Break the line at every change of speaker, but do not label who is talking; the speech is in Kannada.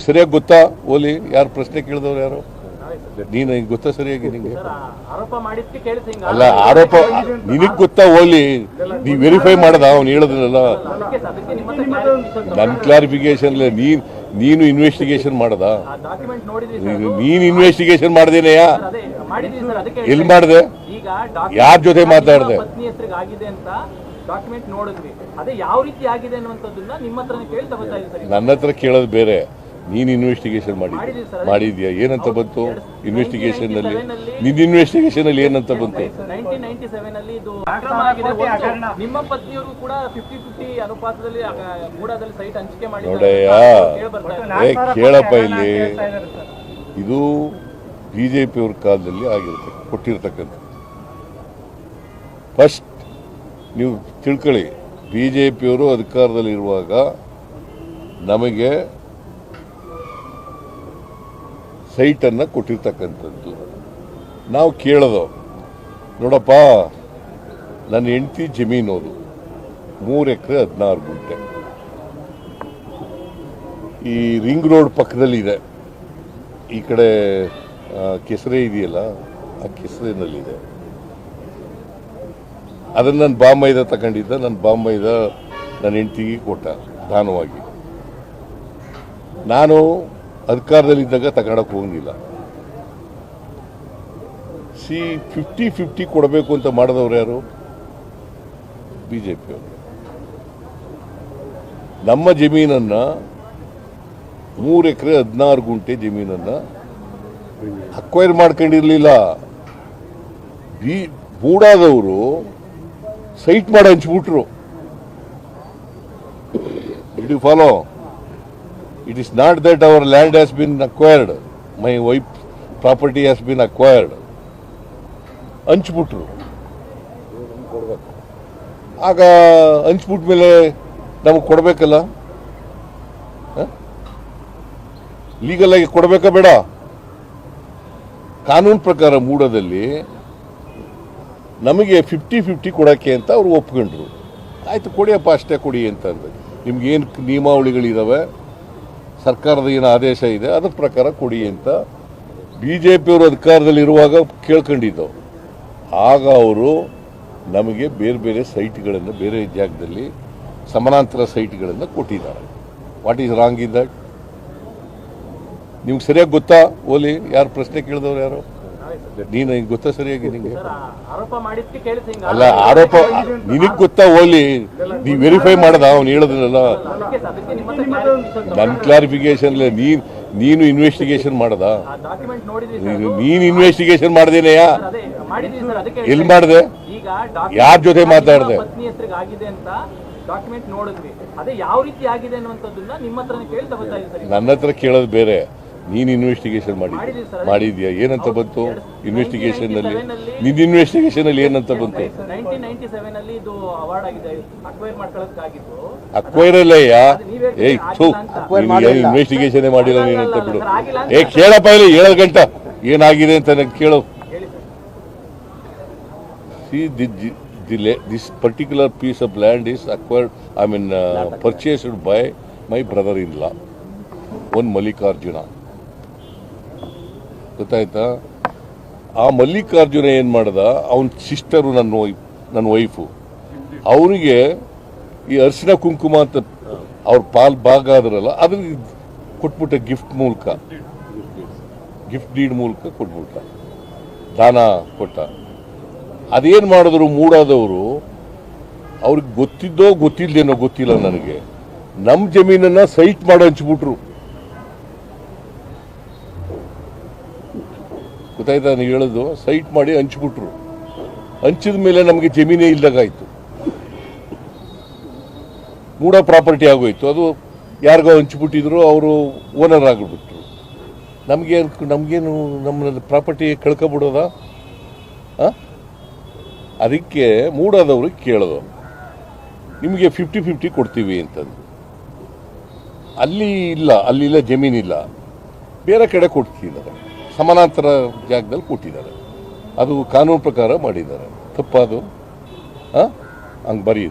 ನಿಮ್ಗೆ ಸರಿಯಾಗಿ ಗೊತ್ತಾ? ಓಲಿ ಯಾರು ಪ್ರಶ್ನೆ ಕೇಳಿದವ್ರು ಯಾರು? ನೀನು ಗೊತ್ತಾ ಸರಿಯಾಗಿ ನಿಂಗೆ? ಅಲ್ಲ ಆರೋಪ ನಿನಗೆ ಗೊತ್ತಾ ಓಲಿ? ನೀ ವೆರಿಫೈ ಮಾಡದ ಅವ್ನು
clarification
ನನ್ನ ಕ್ಲಾರಿಫಿಕೇಶನ್ ನೀನು ನೀನು ಇನ್ವೆಸ್ಟಿಗೇಷನ್ ಮಾಡದ. ನೀನು ಇನ್ವೆಸ್ಟಿಗೇಷನ್ ಮಾಡ್ದೇನೆಯಾ ಎಲ್ಲಿ ಮಾಡಿದೆ? ಯಾರ ಜೊತೆ ಮಾತಾಡಿದೆ? ನನ್ನ ಹತ್ರ ಕೇಳೋದು ಬೇರೆ. ನೀನು ಇನ್ವೆಸ್ಟಿಗೇಷನ್ ಮಾಡಿದ್ಯಾ?
ಮಾಡಿದೀವಿ
ಮಾಡಿದ್ಯಾ? ಏನಂತ ಬಂತು? ಇನ್ವೆಸ್ಟಿಗೇಷನ್ ಅಲ್ಲಿ?
1997
ನಿನ್ನ ಇನ್ವೆಸ್ಟಿಗೇಷನ್ ಅಲ್ಲಿ ಏನಂತ ಬಂತು?
ನಿಮ್ಮ ಪತ್ನಿಯವರು ಕೂಡ ಫಿಫ್ಟಿ ಫಿಫ್ಟಿ ಅನುಪಾತದಲ್ಲಿ ಮೂಡಾದಲ್ಲಿ ಸೈಟ್ ಹಂಚಿಕೆ
ನೋಡಯ್ಯ. ಕೇಳಪ್ಪ ಇಲ್ಲಿ. ಇದು ಬಿ ಜೆ ಪಿಯವ್ರ ಕಾಲದಲ್ಲಿ ಆಗಿರುತ್ತೆ ಕೊಟ್ಟಿರ್ತಕ್ಕಂಥ. ಫಸ್ಟ್ ನೀವು ತಿಳ್ಕೊಳ್ಳಿ ಬಿ ಜೆ ಪಿಯವರು ಅಧಿಕಾರದಲ್ಲಿರುವಾಗ ನಮಗೆ ಸೈಟನ್ನು ಕೊಟ್ಟಿರ್ತಕ್ಕಂಥದ್ದು. ನಾವು ಕೇಳೋದು, ನೋಡಪ್ಪ, ನನ್ನ ಹೆಂಡತಿ ಜಮೀನು ಅದು ಮೂರು ಎಕರೆ ಹದಿನಾರು ಗುಂಟೆ. ಈ ರಿಂಗ್ ರೋಡ್ ಪಕ್ಕದಲ್ಲಿದೆ. ಈ ಕಡೆ ಕೆಸರೆ ಇದೆಯಲ್ಲ, ಆ ಕೆಸರಿನಲ್ಲಿದೆ. ಅದನ್ನು ನನ್ನ ಬಾಂಬೈದ ತಗೊಂಡಿದ್ದ ನನ್ನ ಬಾಂಬೈದ ನನ್ನ ಹೆಂಡತಿಗೆ ಕೊಟ್ಟ, ದಾನವಾಗಿ. ನಾನು ಅಧಿಕಾರದಲ್ಲಿದ್ದಾಗ ತಗೊಳಕ್ ಹೋಗಂಗಿಲ್ಲ. ಸಿ ಫಿಫ್ಟಿ ಫಿಫ್ಟಿ ಕೊಡಬೇಕು ಅಂತ ಮಾಡಿದವ್ರು ಯಾರು? ಬಿ ಜೆ ನಮ್ಮ ಜಮೀನನ್ನ ಮೂರು ಎಕರೆ ಹದಿನಾರು ಗುಂಟೆ ಜಮೀನನ್ನ ಅಕ್ವೈರ್ ಮಾಡ್ಕೊಂಡಿರಲಿಲ್ಲ. ಬೂಡಾದವರು ಸೈಟ್ ಮಾಡಿ ಹಂಚ್ಬಿಟ್ರು. You follow it is not that our land has been acquired my wife property has been acquired ಹಂಚ್ಬಿಟ್ರು ಆಗ ಹಂಚ್ಬಿಟ್ಮೇಲೆ ನಮಗೆ ಕೊಡಬೇಕಲ್ಲ? ಲೀಗಲ್ ಆಗಿ ಕೊಡಬೇಕಾ ಬೇಡ? ಕಾನೂನು ಪ್ರಕಾರ ಮೂಡದಲ್ಲಿ ನಮಗೆ ಫಿಫ್ಟಿ ಫಿಫ್ಟಿ ಕೊಡೋಕ್ಕೆ ಅಂತ ಅವ್ರು ಒಪ್ಕೊಂಡ್ರು. ಆಯ್ತು ಕೊಡಿಯಪ್ಪ ಅಷ್ಟೇ ಕೊಡಿ ಅಂತ ಅಂದ್ರು ನಿಮ್ಗೇನು ನಿಯಮಾವಳಿಗಳಿದಾವೆ? ಸರ್ಕಾರದ ಏನು ಆದೇಶ ಇದೆ, ಅದ್ರ ಪ್ರಕಾರ ಕೊಡಿ ಅಂತ ಬಿ ಜೆ ಪಿಯವರು ಅಧಿಕಾರದಲ್ಲಿರುವಾಗ ಕೇಳ್ಕೊಂಡಿದ್ದವು ಆಗ ಅವರು ನಮಗೆ ಬೇರೆ ಬೇರೆ ಸೈಟ್ಗಳನ್ನು, ಬೇರೆ ಜಾಗದಲ್ಲಿ ಸಮಾನಾಂತರ ಸೈಟ್ಗಳನ್ನು ಕೊಟ್ಟಿದ್ದಾರೆ. What is wrong in that ನಿಮ್ಗೆ ಸರಿಯಾಗಿ ಗೊತ್ತಾ? ಓಲಿ, ಯಾರು ಪ್ರಶ್ನೆ ಕೇಳಿದವ್ರು ಯಾರು? ನೀನು ಹಿಂಗೆ ಗೊತ್ತಾ ಸರಿಯಾಗಿ ನಿಂಗೆ? ಅಲ್ಲ ಆರೋಪ ನಿನಗೆ ಗೊತ್ತಾ ಹೋಗ್ಲಿ ನೀ ವೆರಿಫೈ ಮಾಡದ ಅವ್ನು ಹೇಳೋದಿಲ್ಲ ನನ್ನ ಕ್ಲಾರಿಫಿಕೇಶನ್ ನೀನು ನೀನು ಇನ್ವೆಸ್ಟಿಗೇಷನ್ ಮಾಡದ. ನೀನು ಇನ್ವೆಸ್ಟಿಗೇಷನ್ ಮಾಡ್ದೇನೆಯಾ ಎಲ್ಲಿ ಮಾಡಿದೆ? ಯಾರ ಜೊತೆ ಮಾತಾಡಿದೆ? ನನ್ನ ಹತ್ರ ಕೇಳೋದು ಬೇರೆ. ನೀನು ಇನ್ವೆಸ್ಟಿಗೇಷನ್ ಮಾಡಿ ಮಾಡಿದ್ಯಾ? ಏನಂತ ಬಂತು ಇನ್ವೆಸ್ಟಿಗೇಷನ್ ಅಲ್ಲಿ?
1997
ನಿನ್ನ ಇನ್ವೆಸ್ಟಿಗೇಷನ್ ಅಲ್ಲಿ ಏನಂತ ಬಂತು?
ನೈನ್ಟೀನ್ ನೈನ್ಟಿ ಸೆವೆನ್ ಅಲ್ಲಿ ಇದು ಅವಾರ್ಡ್ ಆಗಿದೆ. ಅಕ್ವೈರ್ ಅಲ್ಲ
ಅಕ್ವೈರಲ್ಲಯ್ಯ ಥೂ. ಇನ್ವೆಸ್ಟಿಗೇಷನ್ ಮಾಡಿಲ್ಲ. ನೀನಂತ ಅಂತ ಬಿಡು. ಏ ಕೇಳಪ್ಪ ಇಲ್ಲಿ ಏಳು ಗಂಟೆ. ಏನಾಗಿದೆ ಅಂತ ನನಗೆ ಕೇಳು.
This particular
piece of land la- this I mean purchased by my brother in law one Mallikarjuna ಗೊತ್ತಾಯ್ತಾ? ಆ ಮಲ್ಲಿಕಾರ್ಜುನ ಏನು ಮಾಡ್ದ? ಅವನ ಸಿಸ್ಟರು ನನ್ನ ವೈಫ್ ನನ್ನ ವೈಫು ಅವರಿಗೆ ಈ ಅರ್ಶಿನ ಕುಂಕುಮ ಅಂತ ಅವ್ರ ಪಾಲ್ ಭಾಗ ಆದ್ರಲ್ಲ ಅದ್ರ ಕೊಟ್ಬಿಟ್ಟ ಗಿಫ್ಟ್ ಮೂಲಕ. ಗಿಫ್ಟ್ ಡೀಡ್ ಮೂಲಕ ಕೊಟ್ಬಿಟ್ಟ. ದಾನ ಕೊಟ್ಟ. ಅದೇನು ಮಾಡಿದ್ರು ಮೂಡಾದವರು? ಅವ್ರಿಗೆ ಗೊತ್ತಿದ್ದೋ ಗೊತ್ತಿಲ್ಲದೇನೋ ಗೊತ್ತಿಲ್ಲ ನನಗೆ. ನಮ್ಮ ಜಮೀನನ್ನ ಸೈಟ್ ಮಾಡಿ ಹಂಚ್ಬಿಟ್ರು. ಗೊತ್ತಾಯ್ತಾ ನೀವು ಹೇಳೋದು? ಸೈಟ್ ಮಾಡಿ ಹಂಚ್ಬಿಟ್ರು. ಹಂಚಿದ ಮೇಲೆ ನಮಗೆ ಜಮೀನೇ ಇಲ್ದಾಗಾಯ್ತು. ಮೂಡ ಪ್ರಾಪರ್ಟಿ ಆಗೋಯ್ತು. ಅದು ಯಾರಿಗೋ ಹಂಚ್ಬಿಟ್ಟಿದ್ರು, ಅವರು ಓನರ್ ಆಗಿಬಿಟ್ರು. ನಮಗೆ ನಮಗೇನು ನಮ್ಮ ಪ್ರಾಪರ್ಟಿ ಕಳ್ಕೊಬಿಡೋದಾ? ಅದಕ್ಕೆ ಮೂಡಾದವ್ರಿಗೆ ಕೇಳೋದು. ನಿಮಗೆ ಫಿಫ್ಟಿ ಫಿಫ್ಟಿ ಕೊಡ್ತೀವಿ ಅಂತಂದು. ಅಲ್ಲಿ ಇಲ್ಲ, ಅಲ್ಲಿಲ್ಲ, ಜಮೀನಿಲ್ಲ. ಬೇರೆ ಕಡೆ ಕೊಡ್ತಿದ್ದಾರೆ ಸಮಾನಾಂತರ ಜಾಗದಲ್ಲಿ ಕೊಟ್ಟಿದ್ದಾರೆ ಅದು ಕಾನೂನು ಪ್ರಕಾರ ಮಾಡಿದ್ದಾರೆ. ತಪ್ಪದು ಹಂಗೆ ಬರೀ